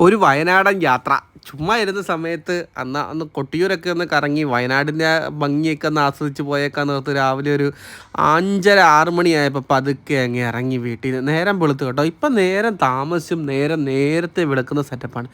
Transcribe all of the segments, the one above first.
ഒരു വയനാടൻ യാത്ര. ചുമ്മാ ഇരുന്ന സമയത്ത് അന്ന് അന്ന് കൊട്ടിയൂരൊക്കെ ഒന്ന് കറങ്ങി വയനാടിന്റെ ഭംഗിയൊക്കെ ഒന്ന് ആസ്വദിച്ച് പോയേക്കാൻ നേരത്ത് രാവിലെ ഒരു അഞ്ചര ആറ് മണിയായപ്പോൾ പതുക്കെ അങ്ങ് ഇറങ്ങി വീട്ടിൽ നേരം വെളുത്ത് കേട്ടോ. ഇപ്പം നേരം താമസിച്ചും നേരം നേരത്തെ വെളുക്കുന്ന സെറ്റപ്പാണ്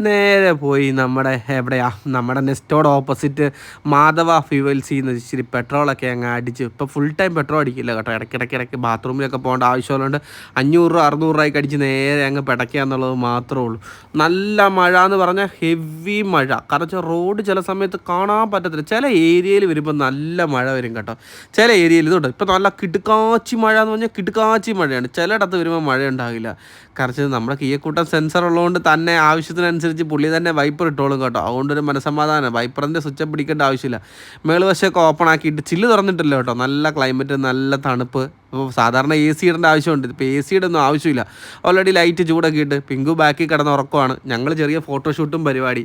നേരെ പോയി നമ്മുടെ എവിടെയാ നമ്മുടെ നെസ്റ്റോട് ഓപ്പോസിറ്റ് മാധവ ഫ്യൂവൽസിൽ നിന്ന് ഇച്ചിരി പെട്രോളൊക്കെ അങ്ങ് അടിച്ച്. ഇപ്പോൾ ഫുൾ ടൈം പെട്രോൾ അടിക്കില്ല കേട്ടോ. ഇടയ്ക്കിടയ്ക്ക് ഇടയ്ക്ക് ബാത്റൂമിലൊക്കെ പോകേണ്ട ആവശ്യമുള്ളതുകൊണ്ട് അഞ്ഞൂറ് രൂപ അറുന്നൂറ് രൂപയ്ക്ക് അടിച്ച് നേരെ അങ്ങ് പിടയ്ക്കുക എന്നുള്ളത് മാത്രമേ ഉള്ളൂ. നല്ല മഴ എന്ന് പറഞ്ഞാൽ ഹെവി മഴ. കാരണം വെച്ചാൽ റോഡ് ചില സമയത്ത് കാണാൻ പറ്റത്തില്ല. ചില ഏരിയയിൽ വരുമ്പോൾ നല്ല മഴ വരും കേട്ടോ. ചില ഏരിയയിൽ ഇതുണ്ട് ഇപ്പോൾ നല്ല കിടുക്കാച്ചി മഴ എന്ന് പറഞ്ഞാൽ കിടുക്കാച്ചി മഴയാണ്. ചിലയിടത്ത് വരുമ്പോൾ മഴ ഉണ്ടാകില്ല. കാരണം നമ്മുടെ കീയക്കൂട്ടം സെൻസർ ഉള്ളതുകൊണ്ട് തന്നെ ആവശ്യത്തിനനുസരിച്ച് പുള്ളി തന്നെ വൈപ്പർ ഇട്ടോളും കേട്ടോ. അതുകൊണ്ടൊരു മനസ്സമാധാനം. വൈപ്പറിന്റെ സ്വിച്ച് പിടിക്കേണ്ട ആവശ്യമില്ല. മേളുവശമൊക്കെ ഓപ്പൺ ആക്കിയിട്ട് ചില്ല് തുറന്നിട്ടില്ല കേട്ടോ. നല്ല ക്ലൈമറ്റ് നല്ല തണുപ്പ്. ഇപ്പോൾ സാധാരണ എ സി ഇടേണ്ട ആവശ്യമുണ്ട്. ഇപ്പോൾ എ സി ഇടൊന്നും ആവശ്യമില്ല. ഓൾറെഡി ലൈറ്റ് ചൂടൊക്കെ ഇട്ട് പിങ്കു ബാക്കിൽ കിടന്ന് ഉറക്കമാണ് ഞങ്ങൾ ചെറിയ ഫോട്ടോഷൂട്ടും പരിപാടി.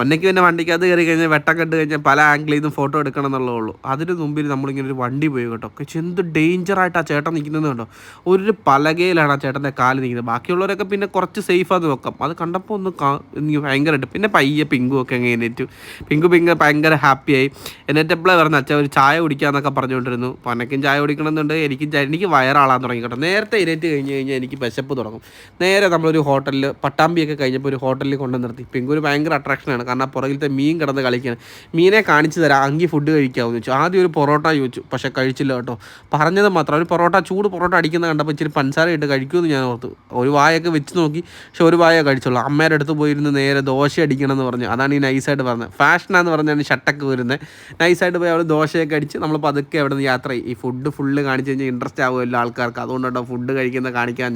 ഒന്നയ്ക്ക് പിന്നെ വണ്ടിക്കകത്ത് കയറി കഴിഞ്ഞാൽ വെട്ടം കണ്ട് കഴിഞ്ഞാൽ പല ആംഗിളിൽ നിന്നും ഫോട്ടോ എടുക്കണം എന്നുള്ളതേ ഉള്ളൂ. അതിന് മുമ്പിൽ നമ്മളിങ്ങനെ ഒരു വണ്ടി പോയി കേട്ടോ. എന്ത് ഡേഞ്ചറായിട്ട് ആ ചേട്ടൻ നിൽക്കുന്നത് കണ്ടോ? ഒരു പലകയിലാണ് ആ ചേട്ടന്റെ കാൽ നിൽക്കുന്നത്. ബാക്കിയുള്ളവരൊക്കെ പിന്നെ കുറച്ച് സേഫാന്ന് നോക്കാം അത് കണ്ടപ്പോൾ ഒന്ന് എനിക്ക് ഭയങ്കരമായിട്ട്. പിന്നെ പയ്യെ പിങ്കു ഒക്കെ അങ്ങ് എണീറ്റു. പിങ്കു പിങ്ക് ഭയങ്കര ഹാപ്പിയായി എന്നിട്ട് എപ്പോഴാണ് പറഞ്ഞ അച്ഛൻ ഒരു ചായ കുടിക്കാന്നൊക്കെ പറഞ്ഞുകൊണ്ടിരുന്നു. പൊന്നക്കും ചായ കുടിക്കണമെന്നുണ്ട്. എനിക്ക് ചായ- എനിക്ക് വയറാളാൻ തുടങ്ങി കേട്ടോ. നേരത്തെ ഇരേറ്റ് കഴിഞ്ഞ് കഴിഞ്ഞാൽ എനിക്ക് വിശപ്പ് തുടങ്ങും. നേരെ നമ്മളൊരു ഹോട്ടലിൽ പട്ടാമ്പിയൊക്കെ കഴിഞ്ഞപ്പോൾ ഒരു ഹോട്ടലിൽ കൊണ്ടു നിർത്തി. പിങ്കൂര് ഭയങ്കര അട്രാക്ഷനാണ് കാരണം പുറകിലത്തെ മീൻ കിടന്ന് കളിക്കുകയാണ് മീനെ കാണിച്ചു തരാം. അങ്കി ഫുഡ് കഴിക്കാമെന്ന് വെച്ചു ആദ്യം ഒരു പൊറോട്ട ചോദിച്ചു. പക്ഷേ കഴിച്ചില്ല കേട്ടോ. പറഞ്ഞത് മാത്രം. ഒരു പൊറോട്ട ചൂട് പൊറോട്ട അടിക്കുന്ന കണ്ടപ്പോൾ ഇച്ചിരി പഞ്ചസാര ഇട്ട് കഴിക്കുമെന്ന് ഞാൻ ഓർത്തു. ഒരു വായൊക്കെ വെച്ച് നോക്കി. പക്ഷെ ഒരു വായ കഴിച്ചുള്ളൂ. അമ്മയുടെ അടുത്ത് പോയിരുന്ന് നേരെ ദോശ അടിക്കണം എന്ന് പറഞ്ഞു. അതാണ് ഈ നൈസായിട്ട് പറഞ്ഞത്. ഫാഷനാന്ന് പറഞ്ഞാണ് ഷട്ടൊക്കെ വരുന്നത്. നൈസായിട്ട് പോയി അവിടെ ദോശയൊക്കെ അടിച്ച് നമ്മൾ പതുക്കെ അവിടെ നിന്ന് യാത്ര ചെയ്യും. ഈ ഫുഡ് ഫുള്ള് കാണിച്ചു കഴിഞ്ഞാൽ ഇൻട്രസ്റ്റ് ആവുമല്ലോ ആൾക്കാർക്ക്. അതുകൊണ്ടാണ് ഫുഡ് കഴിക്കുന്ന കാണിക്കാൻ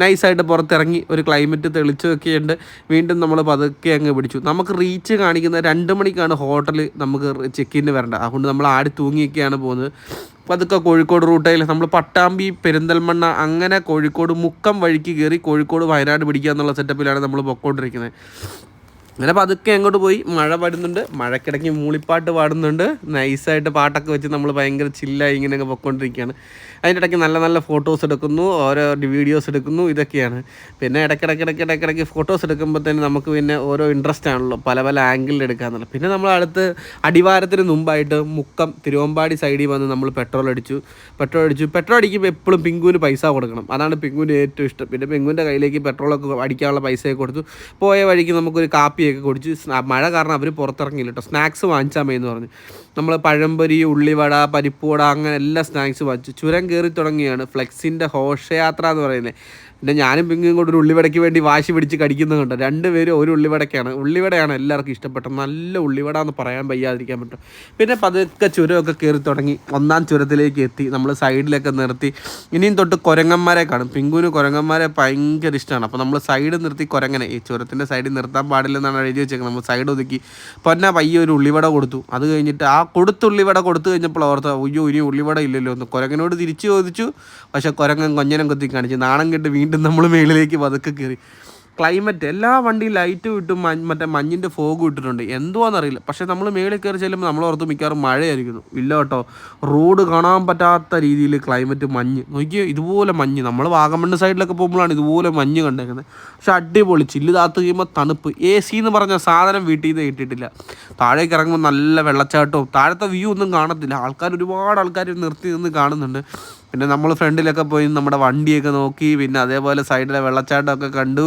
നൈസായിട്ട് പുറത്തിറങ്ങി ഒരു ക്ലൈമറ്റ് തെളിച്ചൊക്കെ ഉണ്ട് വീണ്ടും നമ്മൾ പതുക്കെ അങ്ങ് പിടിച്ചു. നമുക്ക് റീച്ച് കാണിക്കുന്ന രണ്ട് മണിക്കാണ് ഹോട്ടൽ നമുക്ക് ചെക്ക് ഇൻ വരേണ്ടത്. അതുകൊണ്ട് നമ്മൾ ആടി തൂങ്ങിയൊക്കെയാണ് പോകുന്നത്. പതുക്കെ കോഴിക്കോട് റൂട്ടയിൽ നമ്മൾ പട്ടാമ്പി പെരിന്തൽമണ്ണ അങ്ങനെ കോഴിക്കോട് മുക്കം വഴിക്ക് കയറി കോഴിക്കോട് വയനാട് പിടിക്കുക എന്നുള്ള സെറ്റപ്പിലാണ് നമ്മൾ പൊക്കോണ്ടിരിക്കുന്നത്. അങ്ങനെ പതുക്കെ അങ്ങോട്ട് പോയി. മഴ പാടുന്നുണ്ട് മഴക്കിടയ്ക്ക് മൂളിപ്പാട്ട് പാടുന്നുണ്ട്. നൈസായിട്ട് പാട്ടൊക്കെ വെച്ച് നമ്മൾ ഭയങ്കര ചില്ലായി ഇങ്ങനെ അങ്ങ് പൊയ്ക്കൊണ്ടിരിക്കുകയാണ്. അതിന്റെ ഇടയ്ക്ക് നല്ല നല്ല ഫോട്ടോസ് എടുക്കുന്നു. ഓരോ വീഡിയോസ് എടുക്കുന്നു. ഇതൊക്കെയാണ്. പിന്നെ ഇടയ്ക്കിടയ്ക്ക് ഇടയ്ക്ക് ഇടയ്ക്കിടയ്ക്ക് ഫോട്ടോസ് എടുക്കുമ്പോൾ തന്നെ നമുക്ക് പിന്നെ ഓരോ ഇൻട്രസ്റ്റ് ആണല്ലോ. പല പല ആംഗിളിൽ എടുക്കാമെന്നുള്ളത് പിന്നെ നമ്മൾ അടുത്ത് അടിവാരത്തിന് മുമ്പായിട്ട് മുക്കം തിരുവമ്പാടി സൈഡിൽ വന്ന് നമ്മൾ പെട്രോൾ അടിച്ചു. പെട്രോൾ അടിച്ചു. പെട്രോൾ അടിക്കുമ്പോൾ എപ്പോഴും പിങ്കുവിന് പൈസ കൊടുക്കണം. അതാണ് പിങ്കുവിന് ഏറ്റവും ഇഷ്ടം. പിന്നെ പിങ്കുവിന്റെ കയ്യിലേക്ക് പെട്രോളൊക്കെ അടിക്കാനുള്ള പൈസയൊക്കെ കൊടുത്തു. പോയ വഴിക്ക് നമുക്കൊരു കാപ്പിയൊക്കെ കുടിച്ച് മഴ കാരണം അവർ പുറത്തിറങ്ങിയില്ല കേട്ടോ സ്നാക്സ് വാങ്ങിച്ചാൽ മതി എന്ന് പറഞ്ഞു. നമ്മൾ പഴംപൊരി ഉള്ളിവട പരിപ്പുവട അങ്ങനെ എല്ലാ സ്നാക്സ് വച്ചു ചുരം കയറി തുടങ്ങിയാണ് ഫ്ലെക്സിന്റെ ഹോഷയാത്ര എന്ന് പറയുന്നത്. പിന്നെ ഞാനും പിങ്കും കൂടെ ഒരു ഉള്ളിവടയ്ക്ക് വേണ്ടി വാശി പിടിച്ച് കടിക്കുന്നുണ്ട് രണ്ടുപേരും ഒരു ഉള്ളിവടയ്ക്കാണ്. ഉള്ളിവടയാണ് എല്ലാവർക്കും ഇഷ്ടപ്പെട്ട നല്ല ഉള്ളിവട എന്ന് പറയാൻ വയ്യാതിരിക്കാൻ പറ്റും. പിന്നെ പതുക്കെ ചുരമൊക്കെ കയറി തുടങ്ങി. ഒന്നാം ചുരത്തിലേക്ക് എത്തി. നമ്മൾ സൈഡിലൊക്കെ നിർത്തി. ഇനിയും തൊട്ട് കുരങ്ങന്മാരെ കാണും. പിങ്കുവിന് കുരങ്ങന്മാരെ ഭയങ്കര ഇഷ്ടമാണ്. അപ്പോൾ നമ്മൾ സൈഡ് നിർത്തി കുരങ്ങനെ. ഈ ചുരത്തിന്റെ സൈഡിൽ നിർത്താൻ പാടില്ലെന്നാണ് എഴുതി വെച്ചേക്കുന്നത്. നമ്മൾ സൈഡ് ഒതുക്കി. പൊന്ന പയ്യ ഒരു ഉള്ളിവട കൊടുത്തു. അത് കഴിഞ്ഞിട്ട് ആ കൊടുത്ത ഉള്ളിവട കൊടുത്തു കഴിഞ്ഞപ്പോൾ ഓർത്ത അയ്യോ ഇനി ഉള്ളിവട ഇല്ലല്ലോ എന്ന് കുരങ്ങനോട് തിരിച്ചു ചോദിച്ചു. പക്ഷേ കുരങ്ങൻ കൊഞ്ഞനം കൊത്തി കാണിച്ചു നാണം കെട്ട് വീണ്ടും നമ്മൾ മേളിലേക്ക് പതുക്കെ കയറി. ക്ലൈമറ്റ് എല്ലാ വണ്ടിയും ലൈറ്റ് മഞ്ഞ് മറ്റേ മഞ്ഞിന്റെ ഫോഗ് ഇട്ടിട്ടുണ്ട് എന്തുവാണെന്നറിയില്ല പക്ഷേ നമ്മൾ മേളിൽ കയറി ചെല്ലുമ്പോൾ നമ്മൾ ഓർത്ത് മിക്കവാറും മഴയായിരിക്കുന്നു. ഇല്ല കേട്ടോ. റോഡ് കാണാൻ പറ്റാത്ത രീതിയിൽ ക്ലൈമറ്റ് മഞ്ഞ്. നോക്കിയോ ഇതുപോലെ മഞ്ഞ്. നമ്മൾ വാഗമണ്ണ് സൈഡിലൊക്കെ പോകുമ്പോഴാണ് ഇതുപോലെ മഞ്ഞ് കണ്ടേക്കുന്നത്. പക്ഷെ അടിപൊളി. ചില്ല് താത്ത് കഴിയുമ്പോൾ തണുപ്പ്. എ സി എന്ന് പറഞ്ഞ സാധനം വീട്ടിൽ നിന്ന് കിട്ടിയിട്ടില്ല. താഴേക്ക് ഇറങ്ങുമ്പോൾ നല്ല വെള്ളച്ചാട്ടവും താഴത്തെ വ്യൂ ഒന്നും കാണത്തില്ല. ആൾക്കാർ ഒരുപാട് ആൾക്കാർ നിർത്തി നിന്ന് കാണുന്നുണ്ട്. പിന്നെ നമ്മൾ ഫ്രണ്ടിലൊക്കെ പോയി നമ്മുടെ വണ്ടിയൊക്കെ നോക്കി പിന്നെ അതേപോലെ സൈഡിലെ വെള്ളച്ചാട്ടമൊക്കെ കണ്ടു.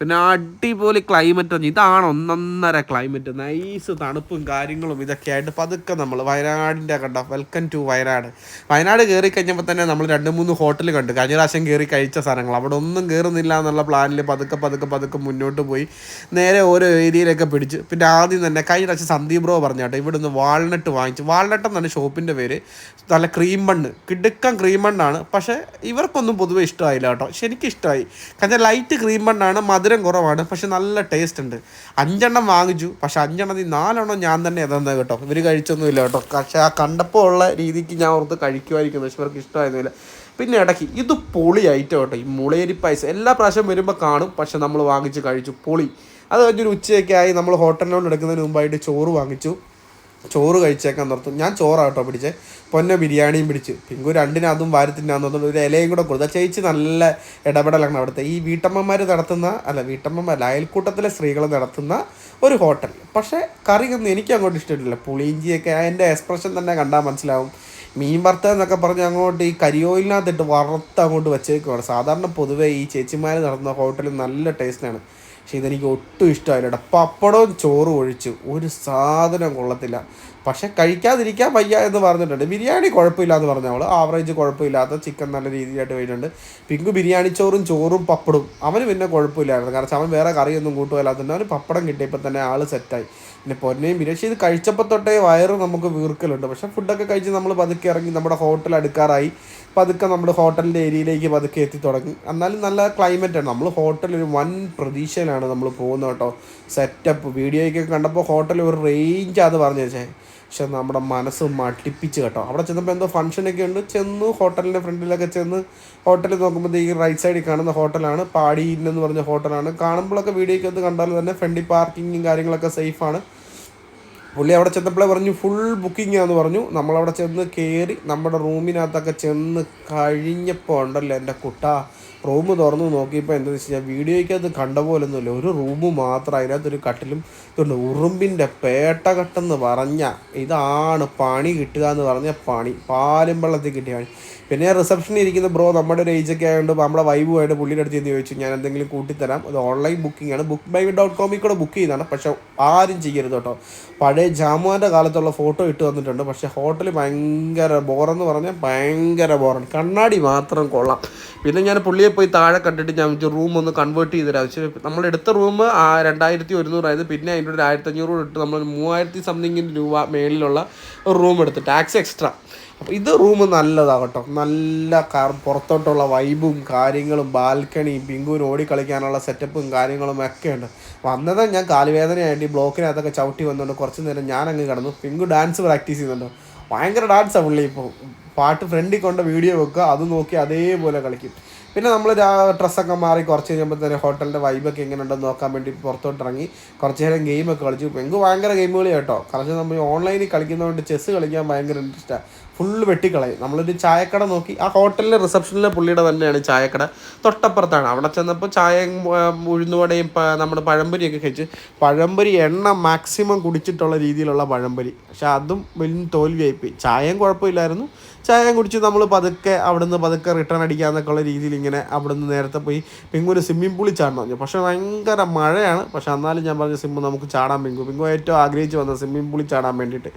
പിന്നെ അടിപൊളി ക്ലൈമറ്റ് ആണ്. ഇതാണ് ഒന്നൊന്നര ക്ലൈമറ്റ് നൈസ് തണുപ്പും കാര്യങ്ങളും ഇതൊക്കെ ആയിട്ട് പതുക്കെ നമ്മൾ വയനാടിന്റെ കണ്ട? Welcome to Wayanad. വയനാട് കയറി കഴിഞ്ഞപ്പോൾ തന്നെ നമ്മൾ രണ്ട് മൂന്ന് ഹോട്ടൽ കണ്ടു. കഴിഞ്ഞ പ്രാവശ്യം കയറി കഴിച്ച സാധനങ്ങൾ. അവിടെ ഒന്നും കയറുന്നില്ല എന്നുള്ള പ്ലാനിൽ പതുക്കെ പതുക്കെ പതുക്കെ മുന്നോട്ട് പോയി. നേരെ ഓരോ ഏരിയയിലൊക്കെ പിടിച്ച്. പിന്നെ ആദ്യം തന്നെ കഴിഞ്ഞ പ്രാവശ്യം സന്ദീപ് ബ്രോ പറഞ്ഞു കേട്ടോ ഇവിടുന്ന് വാൾനട്ട് വാങ്ങിച്ചു. വാൾനട്ട് എന്നാണ് ഷോപ്പിന്റെ പേര് നല്ല ക്രീം ബണ്ണ് കിടുക്കം ക്രീം ബണ്ണാണ് പക്ഷേ ഇവർക്കൊന്നും പൊതുവെ ഇഷ്ടമായില്ല കേട്ടോ. ശരിക്കും ഇഷ്ടമായി. കാരണം ലൈറ്റ് ക്രീം ബണ്ണാണ് മധുരം കുറവാണ് പക്ഷെ നല്ല ടേസ്റ്റ് ഉണ്ട്. അഞ്ചെണ്ണം വാങ്ങിച്ചു പക്ഷെ അഞ്ചെണ്ണത്തിൽ നാലെണ്ണം ഞാൻ തന്നെ എതെന്താ കേട്ടോ. ഇവർ കഴിച്ചൊന്നുമില്ല കേട്ടോ. പക്ഷേ ആ കണ്ടപ്പോൾ ഉള്ള രീതിക്ക് ഞാൻ ഓർത്ത് കഴിക്കുമായിരിക്കും. പക്ഷെ ഇവർക്ക് ഇഷ്ടമായിരുന്നില്ല. പിന്നെ ഇടയ്ക്ക് ഇത് പൊളി ഐറ്റം കേട്ടോ. ഈ മുളയരി പൈസ എല്ലാ പ്രാവശ്യം വരുമ്പോൾ കാണും പക്ഷെ നമ്മൾ വാങ്ങിച്ച് കഴിച്ചു. പൊളി. അത് കഴിഞ്ഞൊരു ഉച്ചയൊക്കെ ആയി നമ്മൾ ഹോട്ടലിനോട് എടുക്കുന്നതിന് മുമ്പായിട്ട് ചോറ് വാങ്ങിച്ചു. ചോറ് കഴിച്ചേക്കാൻ നിർത്തും. ഞാൻ ചോറാട്ടോ പിടിച്ചേ. പൊന്ന ബിരിയാണിയും പിടിച്ച്. പിങ്കു രണ്ടിനും അതും വാരി തിന്നാന്ന്. ഒരു ഇലയും കൂടെ കൊടുത്തു. ചേച്ചി നല്ല ഇടപെടലാണ് അവിടുത്തെ. ഈ വീട്ടമ്മമാർ നടത്തുന്ന അല്ല വീട്ടമ്മമാർ അയൽക്കൂട്ടത്തിലെ സ്ത്രീകൾ നടത്തുന്ന ഒരു ഹോട്ടൽ. പക്ഷേ കറിയൊന്നും എനിക്ക് അങ്ങോട്ട് ഇഷ്ടമില്ല പുളിയിഞ്ചിയൊക്കെ അതിന്റെ എക്സ്പ്രഷൻ തന്നെ കണ്ടാൽ മനസ്സിലാവും. മീൻ വറുത്തത് എന്നൊക്കെ പറഞ്ഞ് അങ്ങോട്ട് ഈ കരിയോയിലിനകത്തിട്ട് വറുത്ത് അങ്ങോട്ട് വെച്ചേക്കുവാണ്. സാധാരണ പൊതുവേ ഈ ചേച്ചിമാർ നടത്തുന്ന ഹോട്ടലിൽ നല്ല ടേസ്റ്റാണ്. പക്ഷെ ഇതെനിക്ക് ഒട്ടും ഇഷ്ടമായില്ല പപ്പടവും ചോറും ഒഴിച്ച് ഒരു സാധനം കൊള്ളത്തില്ല. പക്ഷേ കഴിക്കാതിരിക്കാൻ വയ്യ എന്ന് പറഞ്ഞിട്ടുണ്ട്. ബിരിയാണി കുഴപ്പമില്ല എന്ന് പറഞ്ഞ അവൾ ആവറേജ് കുഴപ്പമില്ലാത്ത ചിക്കൻ നല്ല രീതിയിലായിട്ട് കഴിഞ്ഞിട്ടുണ്ട് പിങ്ക് ബിരിയാണി ചോറും ചോറും പപ്പടും. അവന് പിന്നെ കുഴപ്പമില്ലായിരുന്നു. കാരണം അവൻ വേറെ കറിയൊന്നും കൂട്ടുമല്ലാത്തതുകൊണ്ട് അവന് പപ്പടം കിട്ടിയപ്പോൾ തന്നെ ആൾ സെറ്റായി പിന്നെ പൊന്നയും ബിരിയാണി പക്ഷേ ഇത് കഴിച്ചപ്പോൾ തൊട്ടേ വയറ് നമുക്ക് വീർക്കലുണ്ട്. പക്ഷേ ഫുഡൊക്കെ കഴിച്ച് നമ്മൾ പതുക്കെ ഇറങ്ങി നമ്മുടെ ഹോട്ടൽ അടുക്കാറായി. പതുക്കെ നമ്മുടെ ഹോട്ടലിന്റെ ഏരിയയിലേക്ക് പതുക്കെ എത്തി തുടങ്ങി. എന്നാലും നല്ല ക്ലൈമറ്റാണ് നമ്മൾ ഹോട്ടലിൽ ഒരു വൻ പ്രതീക്ഷയിലാണ്. നമ്മൾ പോകുന്നത് കേട്ടോ. സെറ്റപ്പ് വീഡിയോയ്ക്ക് കണ്ടപ്പോൾ ഹോട്ടൽ ഒരു റേഞ്ച് അത് പറഞ്ഞു വെച്ചേ പക്ഷെ നമ്മുടെ മനസ്സ് മട്ടിപ്പിച്ച് കേട്ടോ. അവിടെ ചെന്നപ്പോൾ എന്തോ ഫംഗ്ഷനൊക്കെ ഉണ്ട്. ചെന്നു ഹോട്ടലിന്റെ ഫ്രണ്ടിലൊക്കെ ചെന്ന് ഹോട്ടലിൽ നോക്കുമ്പോൾ ഈ റൈറ്റ് സൈഡിൽ കാണുന്ന ഹോട്ടലാണ് പാടിയില്ലെന്ന് പറഞ്ഞ ഹോട്ടലാണ് കാണുമ്പോഴൊക്കെ വീഡിയോയ്ക്ക് അത് കണ്ടാൽ തന്നെ ഫ്രണ്ടിൽ പാർക്കിങ്ങും കാര്യങ്ങളൊക്കെ സേഫാണ് പുള്ളി അവിടെ ചെന്നപ്പോഴേ പറഞ്ഞു ഫുൾ ബുക്കിംഗ് ആണെന്ന് പറഞ്ഞു. നമ്മളവിടെ ചെന്ന് കയറി നമ്മുടെ റൂമിനകത്തൊക്കെ ചെന്ന് കഴിഞ്ഞപ്പോൾ ഉണ്ടല്ലോ എന്റെ കുട്ട. റൂം തുറന്ന് നോക്കിയപ്പോൾ എന്താ വെച്ച് കഴിഞ്ഞാൽ വീഡിയോയ്ക്കകത്ത് കണ്ട പോലൊന്നുമില്ല. ഒരു റൂം മാത്രം അതിനകത്തൊരു കട്ടിലും ഇതുണ്ട്. ഉറുമ്പിന്റെ പേട്ടകട്ടെന്ന് പറഞ്ഞ ഇതാണ് പണി കിട്ടുക എന്ന് പറഞ്ഞ പണി. പാലും വെള്ളത്തിൽ കിട്ടിയ പണി. പിന്നെ റിസപ്ഷനിൽ ഇരിക്കുന്ന ബ്രോ നമ്മുടെ ഒരു ഒക്കെ ആയതുകൊണ്ട് നമ്മുടെ വൈബുമായിട്ട് പുള്ളിയുടെ അടുത്ത് ചോദിച്ചു ഞാൻ എന്തെങ്കിലും കൂട്ടിത്തരാം. അത് ഓൺലൈൻ ബുക്കിംഗ് ആണ്. ബുക്ക് ബൈ ഡോട്ട് കോമിൽ കൂടെ ബുക്ക് ചെയ്താണ് പക്ഷെ ആരും ചെയ്യരുത് കേട്ടോ. പഴയ ജാമുവാന്റെ കാലത്തുള്ള ഫോട്ടോ ഇട്ട് വന്നിട്ടുണ്ട് പക്ഷേ ഹോട്ടൽ ഭയങ്കര ബോറെന്ന് പറഞ്ഞാൽ ഭയങ്കര ബോറാണ് കണ്ണാടി മാത്രം കൊള്ളാം. പിന്നെ ഞാൻ പുള്ളിയെ പോയി താഴെ കണ്ടിട്ട് ഞാൻ റൂം ഒന്ന് കൺവേർട്ട് ചെയ്ത് തരാം. നമ്മൾ എടുത്ത റൂം ആ രണ്ടായിരത്തി ഒരുന്നൂറായത് പിന്നെ അതിന്റെ ഒരു ആയിരത്തഞ്ഞൂറ് ഇട്ട് നമ്മൾ മൂവായിരത്തി സംതിങ്ങിന്റെ രൂപ മേളിലുള്ള ഒരു റൂം എടുത്ത്. ടാക്സ് എക്സ്ട്രാ അപ്പോൾ ഇത് റൂം നല്ലതാകട്ടോ. നല്ല കാർ പുറത്തോട്ടുള്ള വൈബും കാര്യങ്ങളും ബാൽക്കണിയും പിങ്കുവിന് ഓടിക്കളിക്കാനുള്ള സെറ്റപ്പും കാര്യങ്ങളും ഒക്കെ ഉണ്ട്. വന്നത് ഞാൻ കാലുവേദനയായിട്ട് ഈ ബ്ലോക്കിനകത്തൊക്കെ ചവിട്ടി വന്നുകൊണ്ട് കുറച്ച് നേരം ഞാൻ അങ്ങ് കിടന്നു. പിങ്കു ഡാൻസ് പ്രാക്ടീസ് ചെയ്യുന്നുണ്ട്. ഭയങ്കര ഡാൻസാണ് പുള്ളി ഇപ്പോൾ പാട്ട് ഫ്രണ്ടിൽ കൊണ്ട് വീഡിയോ വെക്കുക അത് നോക്കി അതേപോലെ കളിക്കും. പിന്നെ നമ്മൾ ഡ്രസ്സൊക്കെ മാറി കുറച്ച് കഴിയുമ്പോൾ തന്നെ ഹോട്ടലിന്റെ വൈബൊക്കെ എങ്ങനെ ഉണ്ടെന്ന് നോക്കാൻ വേണ്ടി പുറത്തോട്ട് ഇറങ്ങി കുറച്ച് നേരം ഗെയിമൊക്കെ കളിച്ചു. എനിക്ക് ഭയങ്കര ഗെയിം കളി കേട്ടോ. കാരണം നമ്മൾ ഓൺലൈനിൽ കളിക്കുന്നതുകൊണ്ട് ചെസ്സ് കളിക്കാൻ ഭയങ്കര ഇൻട്രസ്റ്റാണ് ഫുള്ള് വെട്ടിക്കളയും. നമ്മളൊരു ചായക്കട നോക്കി ആ ഹോട്ടലിലെ റിസപ്ഷനിലെ പുള്ളിയുടെ തന്നെയാണ് ചായക്കട. തൊട്ടപ്പുറത്താണ്. അവിടെ ചെന്നപ്പോൾ ചായയും ഉഴുന്നുവടയും നമ്മുടെ പഴംപൊരിയൊക്കെ കഴിച്ച് പഴംപൊരി എണ്ണ മാക്സിമം കുടിച്ചിട്ടുള്ള രീതിയിലുള്ള പഴംപൊരി. പക്ഷെ അതും വലിയ തോൽവിയായിപ്പോയി ചായയും കുഴപ്പമില്ലായിരുന്നു. ചായയും കുടിച്ച് നമ്മൾ പതുക്കെ അവിടുന്ന് പതുക്കെ റിട്ടേൺ അടിക്കുക ഉള്ള രീതിയിൽ ഇങ്ങനെ അവിടുന്ന് നേരത്തെ പോയി പിങ്കു ഒരു സ്വിമ്മിംഗ് പൂളിൽ ചാടണം പറഞ്ഞു. പക്ഷേ ഭയങ്കര മഴയാണ്. പക്ഷേ എന്നാലും ഞാൻ പറഞ്ഞു സിമ്മ് നമുക്ക് ചാടാൻ പിങ്കു. പിങ്കു ഏറ്റവും ആഗ്രഹിച്ച് വന്ന സ്വിമ്മിംഗ് പൂളിൽ ചാടാൻ വേണ്ടിയിട്ട്.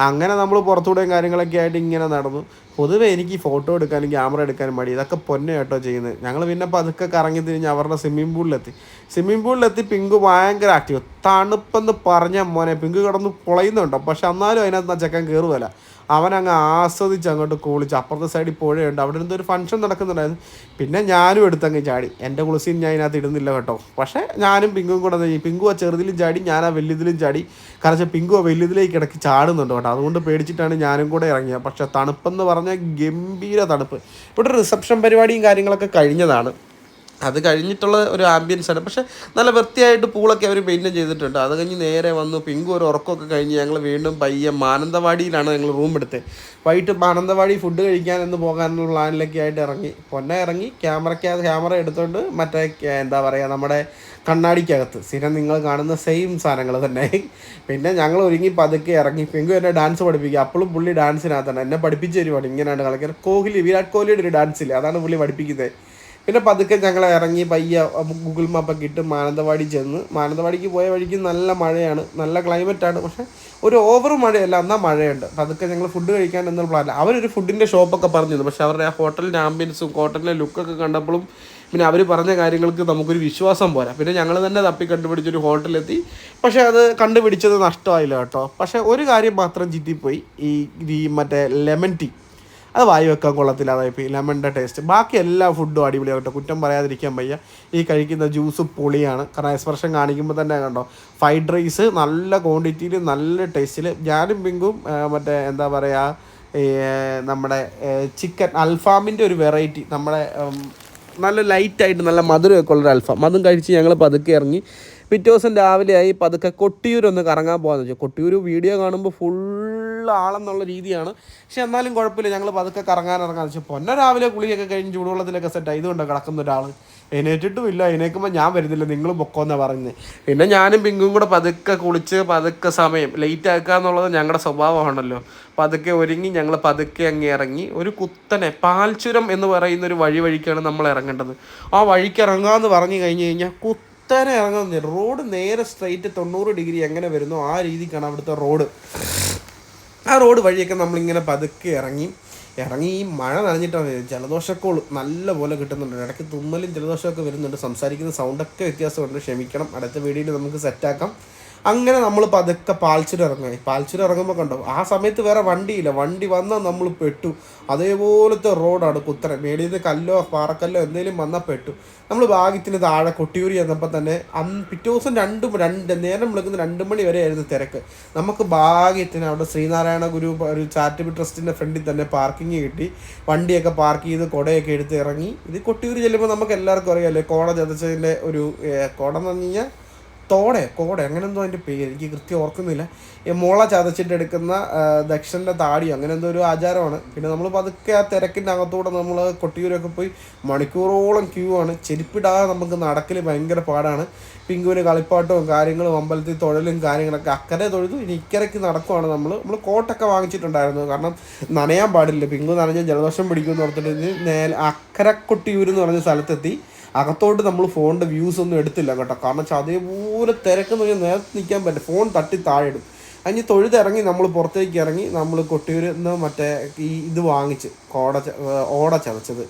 അങ്ങനെ നമ്മൾ പുറത്തൂടെയും കാര്യങ്ങളൊക്കെ ആയിട്ട് ഇങ്ങനെ നടന്നു. പൊതുവേ എനിക്ക് ഫോട്ടോ എടുക്കാനും ക്യാമറ എടുക്കാനും മടി. ഇതൊക്കെ പൊന്നെ കേട്ടോ ചെയ്യുന്നത്. ഞങ്ങൾ പിന്നെ പതുക്കെ കറങ്ങി തിരിഞ്ഞ് അവരുടെ സ്വിമ്മിംഗ് പൂളിലെത്തി സ്വിമ്മിംഗ് പൂളിലെത്തി പിങ്ക് ഭയങ്കര ആക്റ്റീവ് തണുപ്പെന്ന് പറഞ്ഞ മോനെ പിങ്ക് കിടന്ന് പൊളയുന്നുണ്ടോ. പക്ഷെ എന്നാലും അതിനകത്ത് ചെക്കൻ കയറുമല്ല അവൻ അങ്ങ് ആസ്വദിച്ച് അങ്ങോട്ട് കുളിച്ച് അപ്പുറത്തെ സൈഡിൽ പുഴയുണ്ട്. അവിടെ ഇരുന്ന് ഒരു ഫംഗ്ഷൻ നടക്കുന്നുണ്ടായിരുന്നു. പിന്നെ ഞാനും എടുത്തങ്ങ് ചാടി. എന്റെ കുളിസിയും ഞാൻ ഇതിനകത്ത് ഇടുന്നില്ല കേട്ടോ. പക്ഷേ ഞാനും പിങ്കും കൂടെ എന്ത്? പിങ്കു ആ ചെറുതിലും ചാടി ഞാൻ ആ വലിയതിലും ചാടി. കാരണം വെച്ചാൽ പിങ്കു ആ വലിയതിലേക്ക് ഇടയ്ക്ക് ചാടുന്നുണ്ട് കേട്ടോ. അതുകൊണ്ട് പേടിച്ചിട്ടാണ് ഞാനും കൂടെ ഇറങ്ങിയത്. പക്ഷേ തണുപ്പെന്ന് പറഞ്ഞാൽ ഗംഭീര തണുപ്പ്. ഇവിടെ റിസപ്ഷൻ പരിപാടിയും കാര്യങ്ങളൊക്കെ കഴിഞ്ഞതാണ്. അത് കഴിഞ്ഞിട്ടുള്ള ഒരു ആംബിയൻസ് ആണ്. പക്ഷെ നല്ല വൃത്തിയായിട്ട് പൂളൊക്കെ അവർ മെയിന്റെയിൻ ചെയ്തിട്ടുണ്ട്. അത് കഴിഞ്ഞ് നേരെ വന്നു. പിങ്കു ഒരു ഉറക്കമൊക്കെ കഴിഞ്ഞ് ഞങ്ങൾ വീണ്ടും പയ്യെ മാനന്തവാടിയിലാണ് ഞങ്ങൾ റൂം എടുത്തത് വൈകിട്ട് മാനന്തവാടി ഫുഡ് കഴിക്കാൻ എന്ന് പോകാനുള്ള പ്ലാനിലൊക്കെ ആയിട്ട് ഇറങ്ങി. പൊന്നെ ഇറങ്ങി. ക്യാമറയ്ക്ക് ക്യാമറ എടുത്തുകൊണ്ട് മറ്റേ എന്താ പറയുക നമ്മുടെ കണ്ണാടിക്കകത്ത്. സ്ഥിരം നിങ്ങൾ കാണുന്ന സെയിം സാധനങ്ങൾ തന്നെ. പിന്നെ ഞങ്ങൾ ഒരുങ്ങി പതുക്കെ ഇറങ്ങി. പിങ്കു എന്നെ ഡാൻസ് പഠിപ്പിക്കുക. അപ്പോഴും പുള്ളി ഡാൻസിനകത്താണ് എന്നെ പഠിപ്പിച്ച് തരുവാണ്. ഇങ്ങനെയാണ് കളിക്കാറ് കോഹ്ലി വിരാട് കോഹ്ലിയുടെ ഒരു ഡാൻസ് ഇല്ലേ? അതാണ് പുള്ളി പഠിപ്പിക്കുന്നത്. പിന്നെ പതുക്കെ ഞങ്ങൾ ഇറങ്ങി പയ്യ ഗൂഗിൾ മാപ്പൊക്കെ ഇട്ട് മാനന്തവാടി ചെന്ന് മാനന്തവാടിക്ക് പോയ വഴിക്ക് നല്ല മഴയാണ് നല്ല ക്ലൈമറ്റാണ് പക്ഷെ ഒരു ഓവർ മഴയല്ല എന്നാൽ മഴയുണ്ട്. പതുക്കെ ഞങ്ങൾ ഫുഡ് കഴിക്കാൻ എന്നുള്ള പ്ലാനില്ല അവരൊരു ഫുഡിന്റെ ഷോപ്പൊക്കെ പറഞ്ഞിരുന്നു പക്ഷേ അവരുടെ ആ ഹോട്ടലിന്റെ ആംബിയൻസും ഹോട്ടലിലെ ലുക്കൊക്കെ കണ്ടപ്പോഴും പിന്നെ അവർ പറഞ്ഞ കാര്യങ്ങൾക്ക് നമുക്കൊരു വിശ്വാസം പോരാ. പിന്നെ ഞങ്ങൾ തന്നെ തപ്പി കണ്ടുപിടിച്ചൊരു ഹോട്ടലെത്തി പക്ഷേ അത് കണ്ടുപിടിച്ചത് നഷ്ടമായില്ല കേട്ടോ. പക്ഷേ ഒരു കാര്യം മാത്രം ചിത്തിപ്പോയി ഈ ഈ മറ്റേ ലെമൺ ടീ അത് വായി വെക്കാൻ കൊള്ളത്തില്ല അതായത് ലെമണിന്റെ ടേസ്റ്റ് ബാക്കി എല്ലാ ഫുഡും അടിപൊളിയാണ് കേട്ടോ. കുറ്റം പറയാതിരിക്കാൻ വയ്യ. ഈ കഴിക്കുന്ന ജ്യൂസ് പൊളിയാണ്. കാരണം എക്സ്പ്രഷൻ കാണിക്കുമ്പോൾ തന്നെ കണ്ടോ ഫ്രൈഡ് റൈസ് നല്ല ക്വാണ്ടിറ്റിയിൽ നല്ല ടേസ്റ്റിൽ ഞാനും പിങ്കും മറ്റേ എന്താ പറയുക നമ്മുടെ ചിക്കൻ അൽഫാമിന്റെ ഒരു വെറൈറ്റി നമ്മുടെ നല്ല ലൈറ്റായിട്ട് നല്ല മധുരമൊക്കെ ഉള്ളൊരു അൽഫാം. അതും കഴിച്ച് ഞങ്ങൾ പതുക്കെ ഇറങ്ങി. പിറ്റേ ദിവസം രാവിലെയായി പതുക്കെ കൊട്ടിയൂരൊന്ന് കറങ്ങാൻ പോകാമെന്ന് വെച്ചു. കൊട്ടിയൂർ വീഡിയോ കാണുമ്പോൾ ഫുൾ ആളെന്നുള്ള രീതിയാണ്. പക്ഷെ എന്നാലും കുഴപ്പമില്ല. ഞങ്ങൾ പതുക്കെ കറങ്ങാൻ ഇറങ്ങാൻ വെച്ചാൽ പൊന്ന രാവിലെ കുളിയൊക്കെ കഴിഞ്ഞ് ചൂടുവെള്ളത്തിലൊക്കെ സെറ്റ് ഇതുകൊണ്ട് കിടക്കുന്ന ഒരാൾ എണീറ്റിട്ടും ഇല്ല എണീക്കുമ്പോൾ ഞാൻ വരുന്നില്ല. നിങ്ങൾ പൊക്കോന്നാണ് പറയുന്നത് പിന്നെ ഞാനും പിങ്കും കൂടെ പതുക്കെ കുളിച്ച് പതുക്കെ സമയം ലേറ്റ് ആക്കുക എന്നുള്ളത് ഞങ്ങളുടെ സ്വഭാവമാണല്ലോ. പതുക്കെ ഒരുങ്ങി ഞങ്ങൾ പതുക്കെ അങ്ങ് ഇറങ്ങി. ഒരു കുത്തനെ പാൽച്ചുരം എന്ന് പറയുന്ന ഒരു വഴി വഴിക്കാണ് നമ്മൾ ഇറങ്ങേണ്ടത്. ആ വഴിക്ക് ഇറങ്ങാമെന്ന് പറഞ്ഞു കഴിഞ്ഞ് കഴിഞ്ഞാൽ കുത്തനെ ഇറങ്ങുന്ന റോഡ് നേരെ സ്ട്രൈറ്റ് തൊണ്ണൂറ് ഡിഗ്രി എങ്ങനെ വരുന്നു ആ രീതിക്കാണ് അവിടുത്തെ റോഡ്. ആ റോഡ് വഴിയൊക്കെ നമ്മളിങ്ങനെ പതുക്കെ ഇറങ്ങി ഇറങ്ങി ഈ മഴ നനഞ്ഞിട്ടാണ് ഉള്ളു നല്ല പോലെ കിട്ടുന്നുണ്ട്. ഇടയ്ക്ക് തുമ്മലും ജലദോഷമൊക്കെ വരുന്നുണ്ട്. സംസാരിക്കുന്ന സൗണ്ടൊക്കെ വ്യത്യാസമുണ്ട്. ക്ഷമിക്കണം. അടുത്ത വീഡിയോയിൽ നമുക്ക് സെറ്റാക്കാം അങ്ങനെ നമ്മൾ പതുക്കെ പാൽച്ചുരം ഇറങ്ങി പാൽച്ചുരം ഇറങ്ങുമ്പോൾ കണ്ടോ ആ സമയത്ത് വേറെ വണ്ടിയില്ല. വണ്ടി വന്നാൽ നമ്മൾ പെട്ടു. അതേപോലത്തെ റോഡാണ് കുത്തനെ. നിന്ന് കല്ലോ പാറക്കല്ലോ എന്തെങ്കിലും വന്നാൽ പെട്ടു. നമ്മൾ ഭാഗ്യത്തിന് താഴെ കൊട്ടിയൂരി ചെന്നപ്പോൾ തന്നെ അന്ന് പിറ്റേ ദിവസം രണ്ട് രണ്ട് നേരം വിളിക്കുന്ന രണ്ട് മണി വരെ ആയിരുന്നു തിരക്ക്. നമുക്ക് ഭാഗ്യത്തിന് അവിടെ ശ്രീനാരായണ ഗുരു ഒരു ചാരിറ്റബിൾ ട്രസ്റ്റിന്റെ ഫ്രണ്ടിൽ തന്നെ പാർക്കിംഗ് കിട്ടി. വണ്ടിയൊക്കെ പാർക്ക് ചെയ്ത് കുടയൊക്കെ എടുത്ത് ഇറങ്ങി. ഇത് കൊട്ടിയൂർ ചെല്ലുമ്പോൾ നമുക്ക് എല്ലാവർക്കും അറിയാമല്ലേ കോട ചതച്ചതിന്റെ ഒരു കോട എന്ന് പറഞ്ഞു കഴിഞ്ഞാൽ തോടെ കോടെ അങ്ങനെ എന്തോ അതിന്റെ പേര്. എനിക്ക് കൃത്യം ഓർക്കുന്നില്ല. ഈ മുള ചതച്ചിട്ട് എടുക്കുന്ന ദക്ഷന്റെ താടി അങ്ങനെ എന്തോ ഒരു ആചാരമാണ്. പിന്നെ നമ്മൾ പതുക്കെ ആ തിരക്കിന്റെ അകത്തൂടെ നമ്മൾ കൊട്ടിയൂരൊക്കെ പോയി മണിക്കൂറോളം ക്യൂ ആണ്. ചെരുപ്പിടാതെ നമുക്ക് നടക്കൽ ഭയങ്കര പാടാണ്. പിങ്കുവിന് കളിപ്പാട്ടവും കാര്യങ്ങളും അമ്പലത്തിൽ തൊഴലും കാര്യങ്ങളൊക്കെ അക്കരെ തൊഴുതു ഇനി ഇക്കരയ്ക്ക് നടക്കുവാണ് നമ്മൾ നമ്മൾ കോട്ടൊക്കെ വാങ്ങിച്ചിട്ടുണ്ടായിരുന്നു. കാരണം നനയാൻ പാടില്ല. പിങ്കു നനഞ്ഞ ജലദോഷം പിടിക്കുമെന്ന് ഓർത്തിട്ട് നേരെ അക്കരെ കൊട്ടിയൂർ എന്ന് പറഞ്ഞ സ്ഥലത്തെത്തി. അകത്തോട്ട് നമ്മൾ ഫോണിന്റെ വ്യൂസ് ഒന്നും എടുത്തില്ല കേട്ടോ. കാരണം വെച്ചാൽ അതേപോലെ തിരക്കെന്ന് പറഞ്ഞാൽ നേരത്തെ നിൽക്കാൻ പറ്റില്ല. ഫോൺ തട്ടി താഴെ ഇടും അതിന് തൊഴുതിറങ്ങി നമ്മൾ പുറത്തേക്ക് ഇറങ്ങി നമ്മൾ കൊട്ടിയൂരിൽ നിന്ന് മറ്റേ ഈ ഇത് വാങ്ങിച്ച് കോട ഓട ചതച്ചത്.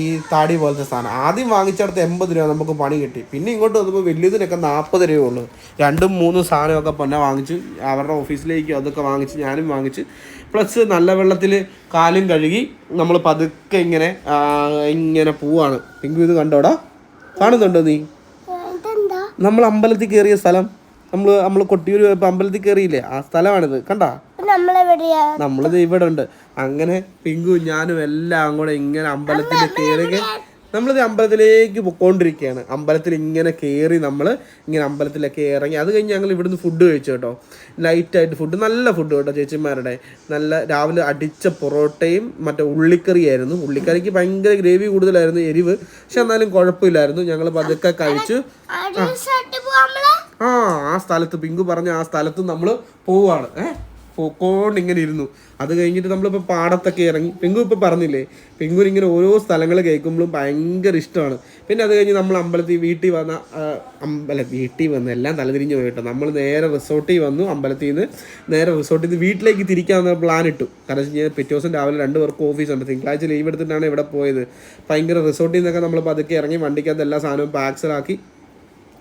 ഈ താടി പോലത്തെ സാധനം. ആദ്യം വാങ്ങിച്ചെടുത്ത് എൺപത് രൂപ നമുക്ക് പണി കിട്ടി. പിന്നെ ഇങ്ങോട്ട് വന്നപ്പോൾ വലിയതിനൊക്കെ നാൽപ്പത് രൂപ ഉള്ളൂ. രണ്ടും മൂന്നും സാധനമൊക്കെ പിന്നെ വാങ്ങിച്ച് അവരുടെ ഓഫീസിലേക്ക് അതൊക്കെ വാങ്ങിച്ച് ഞാനും വാങ്ങിച്ച് പ്ലസ് നല്ല വെള്ളത്തിൽ കാലും കഴുകി നമ്മൾ പതുക്കെ ഇങ്ങനെ ഇങ്ങനെ പോവാണ്. പിങ്കു ഇത് കണ്ടോടാ കാണുന്നുണ്ടോ നീ? നമ്മൾ അമ്പലത്തിൽ കയറിയ സ്ഥലം. നമ്മൾ നമ്മൾ കൊട്ടിയൂർ പോയപ്പോൾ അമ്പലത്തിൽ കയറിയില്ലേ ആ സ്ഥലമാണിത്. കണ്ടാ? നമ്മളിത് ഇവിടെ ഉണ്ട് അങ്ങനെ പിങ്കു ഞാനും എല്ലാം കൂടെ ഇങ്ങനെ അമ്പലത്തിൽ കയറി നമ്മളിത് അമ്പലത്തിലേക്ക് പൊക്കോണ്ടിരിക്കുകയാണ് അമ്പലത്തിൽ ഇങ്ങനെ കയറി നമ്മൾ ഇങ്ങനെ അമ്പലത്തിലൊക്കെ ഇറങ്ങി അത് കഴിഞ്ഞ് ഞങ്ങൾ ഇവിടുന്ന് ഫുഡ് കഴിച്ചു കേട്ടോ. ലൈറ്റായിട്ട് ഫുഡ് നല്ല ഫുഡ് കേട്ടോ ചേച്ചിമാരുടെ. നല്ല രാവിലെ അടിച്ച പൊറോട്ടയും മറ്റേ ഉള്ളിക്കറിയായിരുന്നു. ഉള്ളിക്കറിക്ക് ഭയങ്കര ഗ്രേവി കൂടുതലായിരുന്നു എരിവ്. പക്ഷെ എന്നാലും കുഴപ്പമില്ലായിരുന്നു. ഞങ്ങൾ പതുക്കെ കഴിച്ചു. ആ ആ സ്ഥലത്ത്. പിങ്കു പറഞ്ഞ ആ സ്ഥലത്ത് നമ്മൾ പോവാണ്. ഏ? പോക്കോണ്ട് ഇങ്ങനെ ഇരുന്നു അത് കഴിഞ്ഞിട്ട് നമ്മളിപ്പോൾ പാടത്തൊക്കെ ഇറങ്ങി. പെങ്കു ഇപ്പോൾ പറഞ്ഞില്ലേ പിങ്കുവിന് ഇങ്ങനെ ഓരോ സ്ഥലങ്ങൾ കേൾക്കുമ്പോഴും ഭയങ്കര ഇഷ്ടമാണ്. പിന്നെ അത് കഴിഞ്ഞ് നമ്മൾ അമ്പലത്തിൽ വീട്ടിൽ വന്ന അമ്പല വീട്ടിൽ വന്ന് എല്ലാം തലതിരിഞ്ഞ് പോയിട്ടോ നമ്മൾ നേരെ റിസോർട്ടിൽ വന്നു അമ്പലത്തിൽ നിന്ന് നേരെ റിസോർട്ടിൽ നിന്ന് വീട്ടിലേക്ക് തിരിക്കാമെന്ന പ്ലാൻ ഇട്ടു. കാരണം വെച്ച് കഴിഞ്ഞാൽ പിറ്റേ ദിവസം രാവിലെ രണ്ട് പേർക്ക് ഓഫീസ് ഉണ്ട്. തിങ്കളാഴ്ച ലീവ് എടുത്തിട്ടാണ് ഇവിടെ പോയത്. ഭയങ്കര റിസോർട്ടിൽ നിന്നൊക്കെ നമ്മൾ പതുക്കെ ഇറങ്ങി വണ്ടിക്കകത്ത് എല്ലാ സാധനവും പാക്സിലാക്കി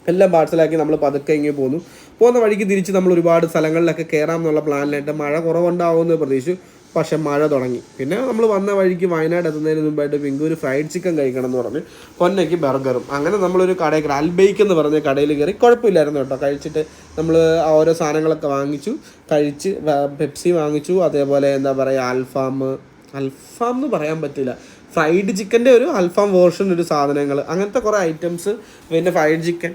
എല്ലാം പാഴ്സലാക്കി നമ്മൾ പതുക്കെ ഇങ്ങനെ പോന്നു. പോകുന്ന വഴിക്ക് തിരിച്ച് നമ്മൾ ഒരുപാട് സ്ഥലങ്ങളിലൊക്കെ കയറാം എന്നുള്ള പ്ലാനിലായിട്ട് മഴ കുറവുണ്ടാവുമെന്ന് പ്രതീക്ഷിച്ചു. പക്ഷെ മഴ തുടങ്ങി. പിന്നെ നമ്മൾ വന്ന വഴിക്ക് വയനാട് എത്തുന്നതിന് മുമ്പായിട്ട് പിങ്കു ഫ്രൈഡ് ചിക്കൻ കഴിക്കണം എന്ന് പറഞ്ഞ്. പൊന്നയ്ക്ക് ബർഗറും. അങ്ങനെ നമ്മളൊരു കടയിൽ അൽബൈക്ക് എന്ന് പറഞ്ഞ കടയിൽ കയറി കുഴപ്പമില്ലായിരുന്നു കേട്ടോ. കഴിച്ചിട്ട് നമ്മൾ ഓരോ സാധനങ്ങളൊക്കെ വാങ്ങിച്ചു. കഴിച്ച് പെപ്സി വാങ്ങിച്ചു. അതേപോലെ എന്താ പറയുക അൽഫാം അൽഫാം എന്ന് പറയാൻ പറ്റില്ല. ഫ്രൈഡ് ചിക്കന്റെ ഒരു അൽഫാം വേർഷൻ ഒരു സാധനങ്ങൾ അങ്ങനത്തെ കുറേ ഐറ്റംസ് പിന്നെ ഫ്രൈഡ് ചിക്കൻ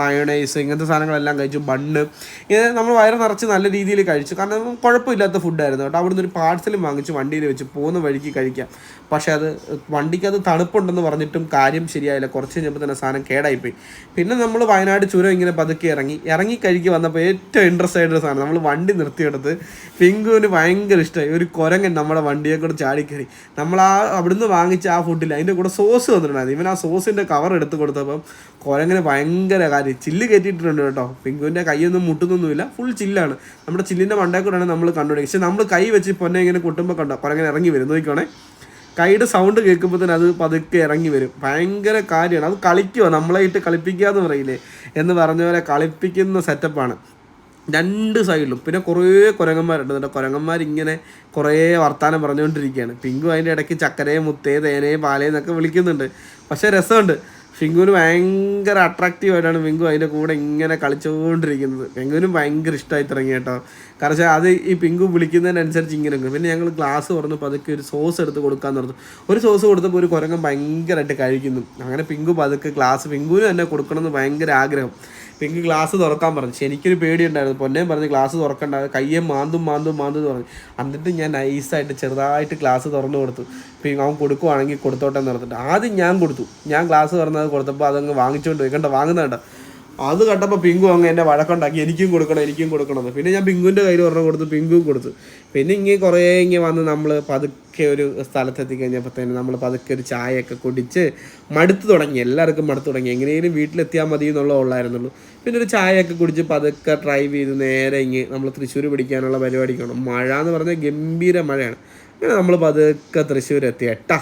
മയോണൈസ് ഇങ്ങനത്തെ സാധനങ്ങളെല്ലാം കഴിച്ചു. ബണ്ണ് ഇങ്ങനെ നമ്മൾ വയറ് നിറച്ച് നല്ല രീതിയിൽ കഴിച്ചു. കാരണം കുഴപ്പമില്ലാത്ത ഫുഡായിരുന്നു കേട്ടോ. അവിടുന്ന് ഒരു പാഴ്സലും വാങ്ങിച്ചു വണ്ടിയിൽ വെച്ച് പോകുന്ന വഴിക്ക് കഴിക്കാം. പക്ഷേ അത് വണ്ടിക്ക് അത് തണുപ്പുണ്ടെന്ന് പറഞ്ഞിട്ടും കാര്യം ശരിയായില്ല. കുറച്ച് കഴിഞ്ഞപ്പോൾ തന്നെ സാധനം കേടായിപ്പോയി. പിന്നെ നമ്മൾ വയനാട് ചുരം ഇങ്ങനെ പതുക്കെ ഇറങ്ങി. ഇറങ്ങി കഴിക്ക് വന്നപ്പോൾ ഏറ്റവും ഇൻട്രസ്റ്റ് ആയിട്ടൊരു സാധനം നമ്മൾ വണ്ടി നിർത്തിയെടുത്ത് പിങ്കുവിന് ഭയങ്കര ഇഷ്ടമായി. ഒരു കുരങ്ങൻ നമ്മുടെ വണ്ടിയെ കൂടെ ചാടിക്കറി നമ്മൾ ആ അവിടുന്ന് വാങ്ങിച്ച ആ ഫുഡിൽ അതിന്റെ കൂടെ സോസ് വന്നിട്ടുണ്ടായിരുന്നു. ഇവൻ ആ സോസിന്റെ കവർ എടുത്ത് കൊടുത്തപ്പം കുരങ്ങനെ ഭയങ്കര കാര്യം. ചില്ല് കയറ്റിയിട്ടുണ്ട് കേട്ടോ. പിങ്കുവിന്റെ കൈയൊന്നും മുട്ടുന്നൊന്നുമില്ല. ഫുൾ ചില്ലാണ്. നമ്മുടെ ചില്ലിന്റെ മണ്ടേ കൂടെയാണ് നമ്മൾ കണ്ടുപിടിക്കുക പക്ഷെ നമ്മൾ കൈ വെച്ച് പൊന്നെ ഇങ്ങനെ കുട്ടുമ്പോൾ കണ്ടോ? കുരങ്ങനെ ഇറങ്ങി വരും. നോക്കിക്കോണേ. കൈയുടെ സൗണ്ട് കേൾക്കുമ്പോൾ തന്നെ അത് പതുക്കെ ഇറങ്ങി വരും. ഭയങ്കര കാര്യമാണ്. അത് കളിക്കുക നമ്മളെ ഇട്ട് കളിപ്പിക്കുക എന്ന് പറയില്ലേ? എന്ന് പറഞ്ഞ പോലെ കളിപ്പിക്കുന്ന സെറ്റപ്പാണ് രണ്ട് സൈഡിലും പിന്നെ കുറേ കുരങ്ങന്മാരുണ്ട്. എന്നിട്ട് കുരങ്ങന്മാർ ഇങ്ങനെ കുറേ വർത്താനം പറഞ്ഞുകൊണ്ടിരിക്കുകയാണ്. പിങ്കു അതിന്റെ ഇടയ്ക്ക് ചക്കരയെ മുത്തേ തേനയെ പാലേ എന്നൊക്കെ വിളിക്കുന്നുണ്ട്. പക്ഷേ രസമുണ്ട്. ഫിങ്കുവിന് ഭയങ്കര അട്രാക്റ്റീവ് ആയിട്ടാണ് ഫിങ്കു അതിന്റെ കൂടെ ഇങ്ങനെ കളിച്ചുകൊണ്ടിരിക്കുന്നത് ഫിങ്കുവിനും ഭയങ്കര ഇഷ്ടമായി തുടങ്ങി കേട്ടോ. കാരണം അത് ഈ പിങ്കു വിളിക്കുന്നതിനനുസരിച്ച് ഇങ്ങനെ പിന്നെ ഞങ്ങൾ ഗ്ലാസ് തുറന്നപ്പോൾ പതുക്കെ ഒരു സോസ് എടുത്ത് കൊടുക്കാൻ തുറന്നു ഒരു സോസ് കൊടുത്തപ്പോൾ ഒരു കുരങ്ങൻ ഭയങ്കരമായിട്ട് കഴിക്കുന്നു. അങ്ങനെ പിങ്കു പതുക്കെ ഗ്ലാസ് പിങ്കുവിന് തന്നെ കൊടുക്കണമെന്ന് ഭയങ്കര ആഗ്രഹം. പിങ്ക് ഗ്ലാസ് തുറക്കാൻ പറഞ്ഞു. എനിക്കൊരു പേടിയുണ്ടായിരുന്നു. പൊന്നേം പറഞ്ഞ് ഗ്ലാസ് തുറക്കണ്ട. കയ്യെ മാന്തും മാന്തും മാന്തും പറഞ്ഞു. എന്നിട്ട് ഞാൻ നൈസായിട്ട് ചെറുതായിട്ട് ഗ്ലാസ് തുറന്നു കൊടുത്തു. പിന്നെ അവൻ കൊടുക്കുവാണെങ്കിൽ കൊടുത്തോട്ടെ എന്ന് പറഞ്ഞിട്ട്. ആദ്യം ഞാൻ കൊടുത്തു. ഞാൻ ഗ്ലാസ് തുറന്നത് കൊടുത്തപ്പോൾ അതങ്ങ് വാങ്ങിച്ചുകൊണ്ട് പോയി. കണ്ട? വാങ്ങുന്നുണ്ട് അത് കണ്ടപ്പോൾ പിങ്കു അങ്ങ് എന്നെ വഴക്കുണ്ടാക്കി എനിക്കും കൊടുക്കണം എനിക്കും കൊടുക്കണം എന്ന്. പിന്നെ ഞാൻ പിങ്കുവിന്റെ കയ്യിൽ ഒരെണ്ണം കൊടുത്തു പിങ്കും കൊടുത്തു. പിന്നെ ഇങ്ങനെ കുറേ ഇങ്ങനെ വന്ന് നമ്മൾ പതുക്കെ ഒരു സ്ഥലത്തെത്തി കഴിഞ്ഞപ്പോഴത്തേന് നമ്മൾ പതുക്കെ ഒരു ചായയൊക്കെ കുടിച്ച് മടുത്തു തുടങ്ങി. എല്ലാവർക്കും മടുത്തു തുടങ്ങി. എങ്ങനെയെങ്കിലും വീട്ടിലെത്തിയാൽ മതി എന്നുള്ള ഉള്ളായിരുന്നുള്ളൂ. പിന്നെ ഒരു ചായയൊക്കെ കുടിച്ച് പതുക്കെ ഡ്രൈവ് ചെയ്ത് നേരെ ഇങ്ങ് നമ്മൾ തൃശ്ശൂർ പിടിക്കാനുള്ള പരിപാടിക്കാണ് മഴ എന്ന് പറഞ്ഞാൽ ഗംഭീര മഴയാണ്. അങ്ങനെ നമ്മൾ പതുക്കെ തൃശ്ശൂർ എത്തി എട്ടാ.